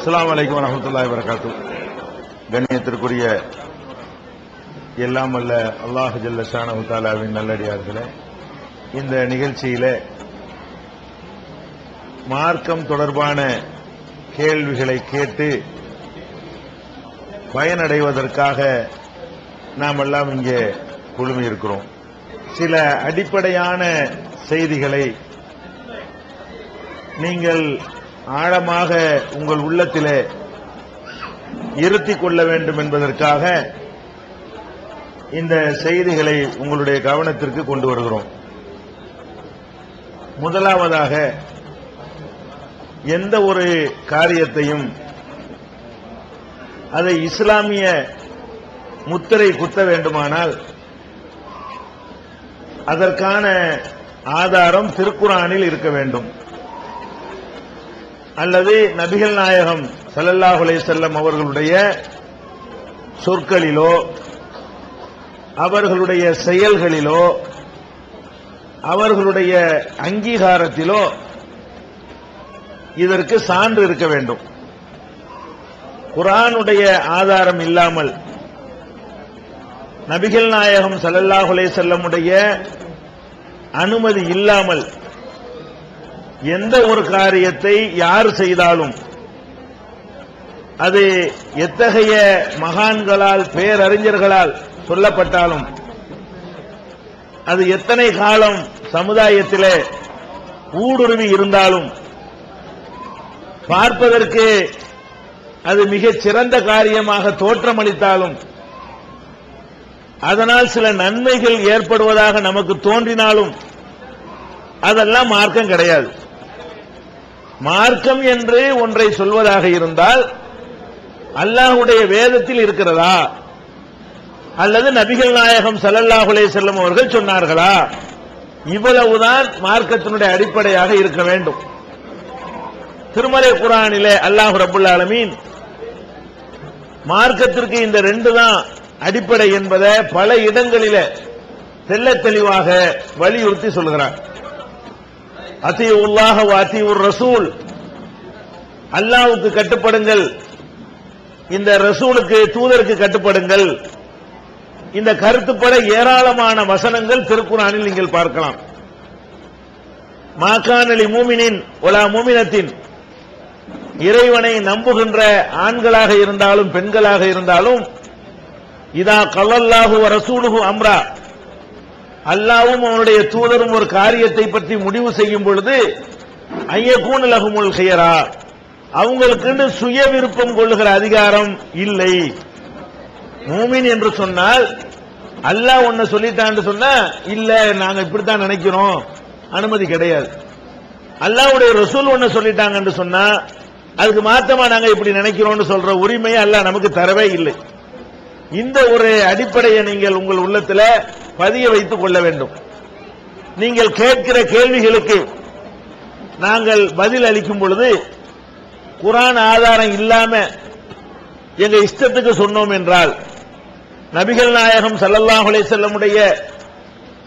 அஸ்லாம் அலைக்கும் வரமத்துல்லா வரகாத்து கண்ணியத்திற்குரிய எல்லாம் அல்ல அல்லாஹ் ஜல்ல ஷானஹு தஆலாவின் நல்லடியார்களே இந்த நிகழ்ச்சியில மார்க்கம் தொடர்பான கேள்விகளை கேட்டு பயனடைவதற்காக நாம் எல்லாம் இங்கே குழுமி இருக்கிறோம் சில அடிப்படையான செய்திகளை நீங்கள் ஆழமாக உங்கள் உள்ளத்திலே இருத்திக் கொள்ள வேண்டும் என்பதற்காக இந்த செய்திகளை உங்களுடைய கவனத்திற்கு கொண்டு வருகிறோம். முதலாவதாக எந்த ஒரு காரியத்தையும் அதை இஸ்லாமிய முத்திரை குத்த வேண்டுமானால் அதற்கான ஆதாரம் திருக்குறானில் இருக்க வேண்டும். அல்லது நபிகள் நாயகம் சல்லல்லாஹுலே செல்லம் அவர்களுடைய சொற்களிலோ அவர்களுடைய செயல்களிலோ அவர்களுடைய அங்கீகாரத்திலோ இதற்கு சான்று இருக்க வேண்டும். குரானுடைய ஆதாரம் இல்லாமல் நபிகள் நாயகம் சல்லல்லாஹுலே செல்லமுடைய அனுமதி இல்லாமல் எந்த ஒரு காரியத்தை யார் செய்தாலும் அது எத்தகைய மகான்களால் பேரறிஞர்களால் சொல்லப்பட்டாலும் அது எத்தனை காலம் சமுதாயத்திலே ஊடுருவி இருந்தாலும் பார்ப்பதற்கு அது மிகச் சிறந்த காரியமாக தோற்றமளித்தாலும் அதனால் சில நன்மைகள் ஏற்படுவதாக நமக்கு தோன்றினாலும் அதெல்லாம் மார்க்கம் கிடையாது. மார்க்கம் என்று ஒன்றை சொல்வதாக இருந்தால் அல்லாஹுடைய வேதத்தில் இருக்கிறதா? அல்லது நபிகள் நாயகம் சல்லல்லாஹுலே செல்லும் அவர்கள் சொன்னார்களா? இவ்வளவுதான் மார்க்கத்தினுடைய அடிப்படையாக இருக்க வேண்டும். திருமலை குரானிலே அல்லாஹ் ரபுல் ஆலமீன் மார்க்கத்திற்கு இந்த ரெண்டு தான் அடிப்படை என்பதை பல இடங்களில தெள்ள தெளிவாக வலியுறுத்தி சொல்கிறார். அதி உல்லாக அதி உர் ரசூல். அல்லாவுக்கு கட்டுப்படுங்கள். இந்த ரசூலுக்கு தூதருக்கு கட்டுப்படுங்கள். இந்த கருத்துப்பட ஏராளமான வசனங்கள் திருக்குறானில் நீங்கள் பார்க்கலாம். மாக்கானலி மூமினின் ஒலா மூமினத்தின் இறைவனை நம்புகின்ற ஆண்களாக இருந்தாலும் பெண்களாக இருந்தாலும் இதா கல்லல்லாஹு ரசூலுகு அம்ரா அல்லாவும் அவனுடைய தூதரும் ஒரு காரியத்தை பற்றி முடிவு செய்யும் பொழுது ஐயக்கூன் லகுமுல் செய்யரா அவங்களுக்குன்னு சுய விருப்பம் கொள்ளுகிற அதிகாரம் இல்லை. மூமின் என்று சொன்னால் அல்லாஹ் ஒன்ன சொல்லிட்டான்னு சொன்னா இல்ல நாங்க இப்படித்தான் நினைக்கிறோம் அனுமதி கிடையாது. அல்லாவுடைய ரசூல் ஒன்ன சொல்லிட்டாங்கன்னு சொன்னா அதுக்கு மாத்தமா நாங்க இப்படி நினைக்கிறோம்னு சொல்ற உரிமையை அல்லாஹ் நமக்கு தரவே இல்லை. இந்த ஒரு அடிப்படையை நீங்கள் உங்கள் உள்ளத்தில் பதிய வைத்துக் கொள்ள வேண்டும். நீங்கள் கேட்கிற கேள்விகளுக்கு நாங்கள் பதில் அளிக்கும் பொழுது குரான் ஆதாரம் இல்லாம எங்க இஷ்டத்துக்கு சொன்னோம் என்றால் நபிகள் நாயகம் சல்லல்லாஹுலே செல்லமுடைய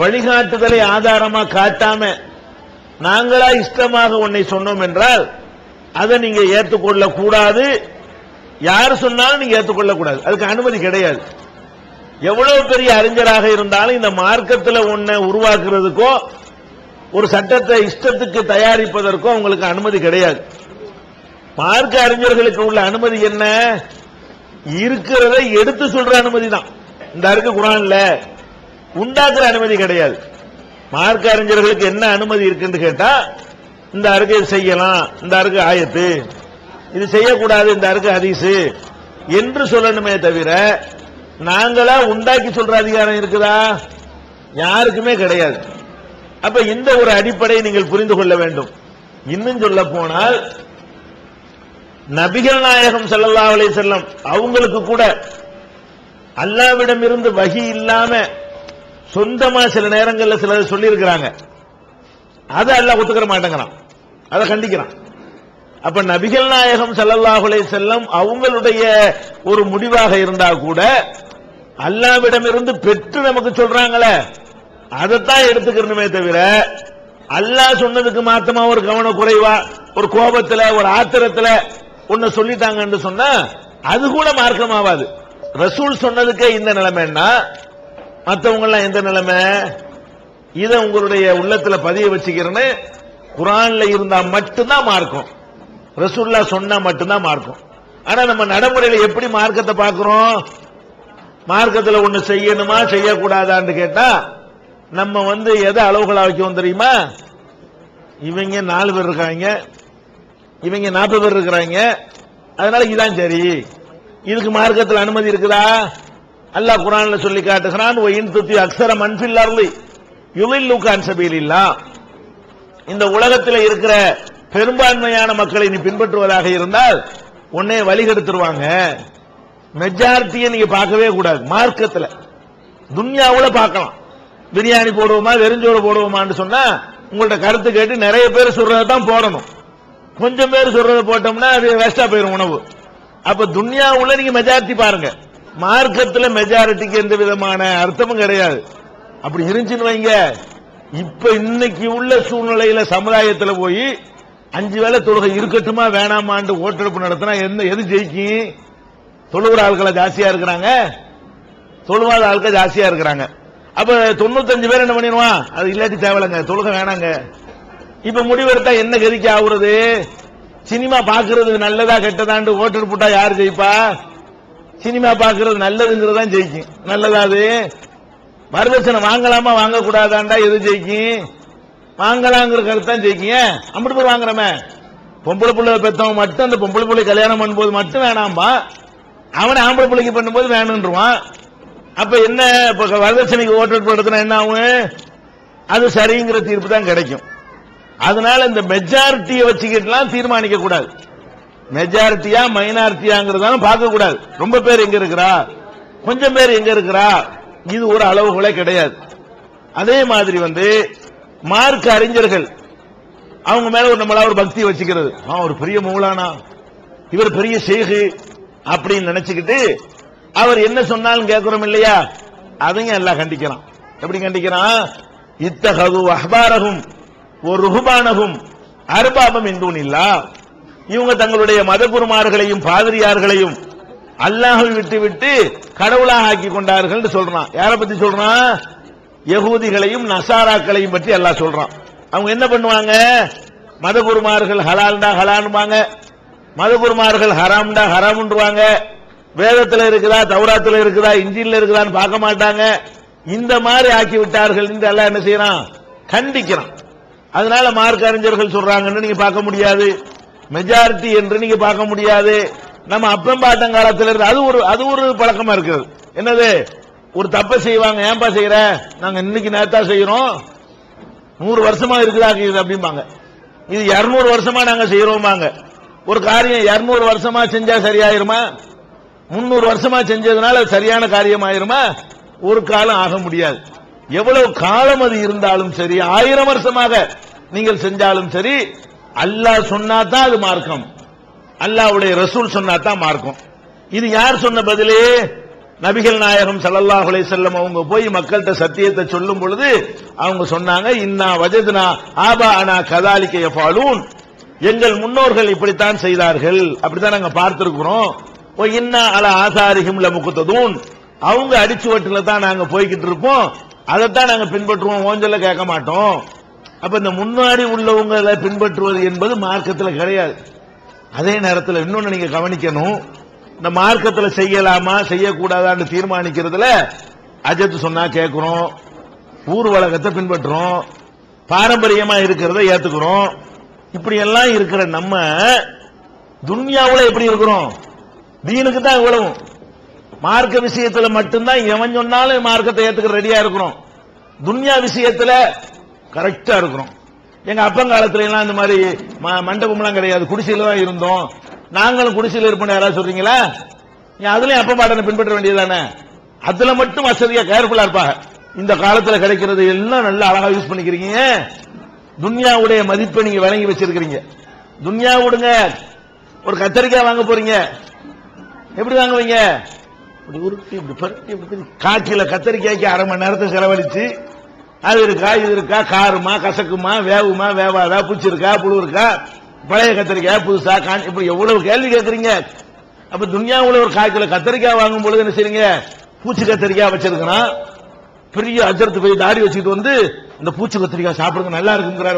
வழிகாட்டுதலை ஆதாரமா காட்டாம நாங்களா இஷ்டமாக உன்னை சொன்னோம் என்றால் அதை நீங்க ஏற்றுக்கொள்ள கூடாது யார் சொன்னாலும் நீங்க ஏற்றுக்கொள்ள கூடாது அதுக்கு அனுமதி கிடையாது. எவ்வளவு பெரிய அறிஞராக இருந்தாலும் இந்த மார்க்கத்தில் ஒன்ன உருவாக்குறதுக்கோ ஒரு சட்டத்தை இஷ்டத்துக்கு தயாரிப்பதற்கோ உங்களுக்கு அனுமதி கிடையாது. மார்க்க அறிஞர்களுக்கு உள்ள அனுமதி என்ன? இருக்கிறத எடுத்து சொல்ற அனுமதி தான். இந்த இருக்கு குரான்ல. உண்டாக்குற அனுமதி கிடையாது. மார்க்க அறிஞர்களுக்கு என்ன அனுமதி இருக்குன்னு கேட்டா இந்த அருக்கு செய்யலாம் இந்த அருக்கு ஆயத்து இது செய்யக்கூடாது இந்த அருக்கு அதிசு என்று சொல்லணுமே தவிர நாங்களா உண்டாக்கி சொல்ற அதிகாரம் இருக்குதா? யாருக்குமே கிடையாது. அப்ப இந்த ஒரு அடிப்படையை நீங்கள் புரிந்து கொள்ள வேண்டும். இன்னும் சொல்ல போனால் நபிகள் நாயகம் செல்லல்லா அலை செல்லம் அவங்களுக்கு கூட அல்லாவிடம் இருந்து வகி இல்லாம சொந்தமா சில நேரங்கள்ல சிலர் சொல்லியிருக்கிறாங்க. அதை அல்லாஹ் ஒத்துக்கிற மாட்டேங்கிறான். அதை கண்டிக்கிறான். அப்ப நபிகள் நாயகம் ஸல்லல்லாஹு செல்லம் அவங்களுடைய ஒரு முடிவாக இருந்தா கூட அல்லாவிடமிருந்து பெற்று நமக்கு சொல்றாங்களே. அதைத்தான் எடுத்துக்கிறணுமே தவிர அல்லாஹ் சொன்னதுக்கு மாத்தமா ஒரு கவன குறைவா ஒரு கோபத்துல ஒரு ஆத்திரத்துல ஒன்னு சொல்லிட்டாங்கன்னு சொன்னா அது கூட மார்க்கமாவாது. ரசூல் சொன்னதுக்கே இந்த நிலைமைன்னா மத்தவங்க எல்லாம் எந்த நிலைமை? இதை உங்களுடைய உள்ளத்துல பதிய வச்சுக்கிறேன்னு குரான்ல இருந்தா மட்டும்தான் மார்க்கம். ரசூல்லா சொன்னா மட்டும்தான் மார்க்கம். ஆனா நம்ம நடைமுறையில எப்படி மார்க்கத்தை பார்க்கிறோம்? மார்க்கத்தில் ஒண்ணு செய்யணுமா செய்யக்கூடாதான்னு கேட்டா நம்ம வந்து எதை அளவுகளா வைக்கவும் தெரியுமா? இவங்க நாலு பேர் இருக்காங்க. இவங்க நாற்பது பேர் இருக்கிறாங்க. அதனால இதான் சரி. இதுக்கு மார்க்கத்தில் அனுமதி இருக்குதா? அல்லாஹ் குரான்ல சொல்லி காட்டுகிறான் ஒயின் துத்தி அக்ஸர மன்பில் அருளி சபையில் சபீலில்லா இந்த உலகத்தில் இருக்கிற பெரும்பான்மையான மக்களை நீ பின்பற்றுவதாக இருந்தால் உன்னை வழிகெடுத்துருவாங்க. மெஜாரிட்டியை நீங்க பார்க்கவே கூடாது. மார்க்கத்தில். துன்யாவில் பார்க்கலாம். பிரியாணி போடுவோமா வெறிஞ்சோறு போடுவோமான்னு சொன்னா உங்கள்ட்ட கருத்து கேட்டு நிறைய பேர் சொல்றதை தான் போடணும். கொஞ்சம் பேர் சொல்றதை போட்டோம்னா அது வேஸ்டா போயிடும் உணவு. அப்ப துன்யாவுல நீங்க மெஜாரிட்டி பாருங்க. மார்க்கத்துல மெஜாரிட்டிக்கு எந்த விதமான அர்த்தமும் கிடையாது. அப்படி இருந்துச்சுன்னு வைங்க. இப்ப இன்னைக்கு உள்ள சூழ்நிலையில சமுதாயத்துல போய் அஞ்சு வேளை தொழுகை இருக்கட்டுமா வேணாமான்னு ஓட்டெடுப்பு நடத்தினா என்ன எது ஜெயிக்கும் தொழுகிற ஆட்களை ஜாஸ்தியா இருக்கிறாங்க. தொழுவாத ஆட்கள் ஜாஸ்தியா இருக்கிறாங்க. அப்ப தொண்ணூத்தஞ்சு பேர் என்ன பண்ணிடுவான்? அது இல்லாட்டி தேவையில்லைங்க தொழுகை வேணாங்க. இப்ப முடிவெடுத்தா என்ன கதிக்கு ஆகுறது? சினிமா பாக்குறது நல்லதா கெட்டதாண்டு ஓட்டர் போட்டா யார் ஜெயிப்பா? சினிமா பாக்குறது நல்லதுங்கிறது தான் ஜெயிக்கும். நல்லதா அது? வரதட்சணை வாங்கலாமா வாங்கக்கூடாதாண்டா எது ஜெயிக்கும்? வாங்கலாங்கிற கருத்து தான் ஜெயிக்கும் போய் வாங்குறமே. பொம்பளை பிள்ளை பெத்தவன் மட்டும் அந்த பொம்பளை பிள்ளை கல்யாணம் பண்ணும்போது மட்டும் வேணாம்பா. அவனை ஆம்பளை பிள்ளைக்கு பண்ணும்போது வேணுன்றான் அப்ப என்ன இப்ப வரதட்சணைக்கு ஓட்டர் போடுறதுனா என்ன ஆகும்? அது சரிங்கிற தீர்ப்பு தான் கிடைக்கும். அதனால இந்த மெஜாரிட்டியை வச்சுக்கிட்டுலாம் தீர்மானிக்க கூடாது. மெஜாரிட்டியா மைனாரிட்டியாங்கிறதாலும் பார்க்க கூடாது. ரொம்ப பேர் எங்க இருக்கிறா? கொஞ்சம் பேர் எங்க இருக்கிறா? இது ஒரு அளவுகளே கிடையாது. அதே மாதிரி வந்து மார்க் அறிஞர்கள். அவங்க மேல ஒரு நம்மளா ஒரு பக்தி வச்சுக்கிறது. அவன் ஒரு பெரிய மூலானா இவர் பெரிய சேகு அப்படின்னு நினைச்சுக்கிட்டு அவர் என்ன சொன்னாலும் கேட்கிறோம் இல்லையா? அதையும் எல்லாம் கண்டிக்கிறான். எப்படி கண்டிக்கிறான்? இத்தகது அஹ்பாரகும் ஒரு ருகுபானகும் அர்பாபம் இந்தூன் இல்லா இவங்க தங்களுடைய மதகுருமார்களையும் பாதிரியார்களையும் அல்லாஹை விட்டு விட்டு கடவுளாக ஆக்கி கொண்டார்கள் சொல்றான். யாரை பத்தி சொல்றான்? யகூதிகளையும் நசாராக்களையும் பற்றி எல்லாம் சொல்றான். அவங்க என்ன பண்ணுவாங்க? மதகுருமார்கள் ஹலால்டா ஹலான்பாங்க. மதகுருமார்கள் ஹராம்டா ஹராம்ன்றுவாங்க. வேதத்தில் இருக்குதா தௌராத்தில் இருக்குதா இஞ்சியில் இருக்குதான்னு பார்க்க மாட்டாங்க. இந்த மாதிரி ஆக்கி விட்டார்கள். இந்த எல்லாம் என்ன செய்யறான்? கண்டிக்கிறான். அதனால மார்க் அறிஞர்கள் சொல்றாங்கன்னு நீங்க பார்க்க முடியாது. மெஜாரிட்டி என்று நீங்க பார்க்க முடியாது. நம்ம அப்பம்பாட்டம் காலத்தில் இருந்து அது ஒரு அது ஒரு பழக்கமா இருக்குது. என்னது? ஒரு தப்பை செய்வாங்க. ஏன்பா செய்யற நாங்க இன்னைக்கு நேரத்தா செய்யறோம். நூறு வருஷமா இருக்குதா இது அப்படிம்பாங்க. இது இருநூறு வருஷமா நாங்க செய்யறோமாங்க ஒரு காரியம் இருநூறு வருஷமா செஞ்சா சரியாயிருமா? முன்னூறு வருஷமா செஞ்சதுனால அது சரியான காரியம் ஆயிருமா ஒரு காலம் ஆக முடியாது. எவ்வளவு காலம் அது இருந்தாலும் சரி ஆயிரம் வருஷமாக நீங்கள் செஞ்சாலும் சரி அல்லாஹ் சொன்னா தான் அது மார்க்கம். அல்லாஹ்வுடைய ரசூல் சொன்னா தான் மார்க்கம். இது யார் சொன்ன பதிலே? நபிகள் நாயகம் ஸல்லல்லாஹு அலைஹி அவங்க போய் மக்கள்கிட்ட சத்தியத்தை சொல்லும் பொழுது அவங்க சொன்னாங்க இன்னா வஜதுனா ஆபா அனா கதாலிக்க யஃபாலூன் எங்கள் முன்னோர்கள் இப்படித்தான் செய்தார்கள். அப்படித்தான் நாங்க பார்த்திருக்கிறோம். ஓ இன்னா அல ஆசாரிஹிம் லமுகுத்ததூன். அவங்க அடிச்சுவட்டுல தான் நாங்க போய்கிட்டு இருப்போம். அதைத்தான் நாங்க பின்பற்றுவோம். ஓஞ்சல கேட்க மாட்டோம். அப்ப இந்த முன்னாடி உள்ளவங்களை பின்பற்றுவது என்பது மார்க்கத்துல கிடையாது. அதே நேரத்தில் இன்னொன்னு நீங்க கவனிக்கணும். இந்த மார்க்கத்தில் செய்யலாமா செய்யக்கூடாதான்னு தீர்மானிக்கிறதுல அஜத் சொன்னா கேட்கிறோம் ஊர் வழக்கத்தை பின்பற்றுறோம் பாரம்பரியமா இருக்கிறத ஏத்துக்கிறோம். இப்படி எல்லாம் இருக்கிற நம்ம துன்யாவில் எப்படி இருக்கிறோம்? தீனுக்கு தான் இவ்வளவு மார்க்க விஷயத்துல மட்டும்தான் எவன் சொன்னாலும் மார்க்கத்தை ஏத்துக்க ரெடியா இருக்கிறோம். துன்யா விஷயத்துல கரெக்டா இருக்கிறோம். எங்க அப்பங்காலத்துல எல்லாம் இந்த மாதிரி ம- மண்டபம்லாம் கிடையாது. குடிசையில தான் இருந்தோம். நாங்களும் குடிசையில் இருப்போம் யாராவது சொல்றீங்களா? நீ அதுலயும் அப்ப பாடனை பின்பற்ற வேண்டியதானே அதுல மட்டும் வசதியா கேர்ஃபுல்லா இருப்பாங்க. இந்த காலத்துல கிடைக்கிறது எல்லாம் நல்லா அழகா யூஸ் பண்ணிக்கிறீங்க. துன்யாவுடைய மதிப்பை நீங்க வழங்கி வச்சிருக்கிறீங்க. துன்யா விடுங்க. ஒரு கத்தரிக்காய் வாங்க போறீங்க. எப்படி வாங்குவீங்க? இப்படி உருட்டி இப்படி பருட்டி இப்படி காய்ச்சல கத்தரிக்காய்க்கு அரை மணி நேரத்தை செலவழிச்சு அது இருக்கா இது இருக்கா காருமா கசக்குமா வேவுமா வேவாதா பூச்சி இருக்கா புழு இருக்கா பழைய கத்திரிக்காய் புதுசா காண் இப்படி எவ்வளவு கேள்வி கேட்கறீங்க அப்ப துனியாவுல ஒரு காய்க்குள்ள கத்திரிக்காய் வாங்கும் பொழுது என்ன செய்யுங்க பூச்சி கத்திரிக்காய் வச்சிருக்கிறான் பெரிய அஜரத்து போய் தாடி வச்சுக்கிட்டு வந்து இந்த பூச்சி கத்திரிக்காய் சாப்பிடுங்க நல்லா இருக்குங்கிறார்.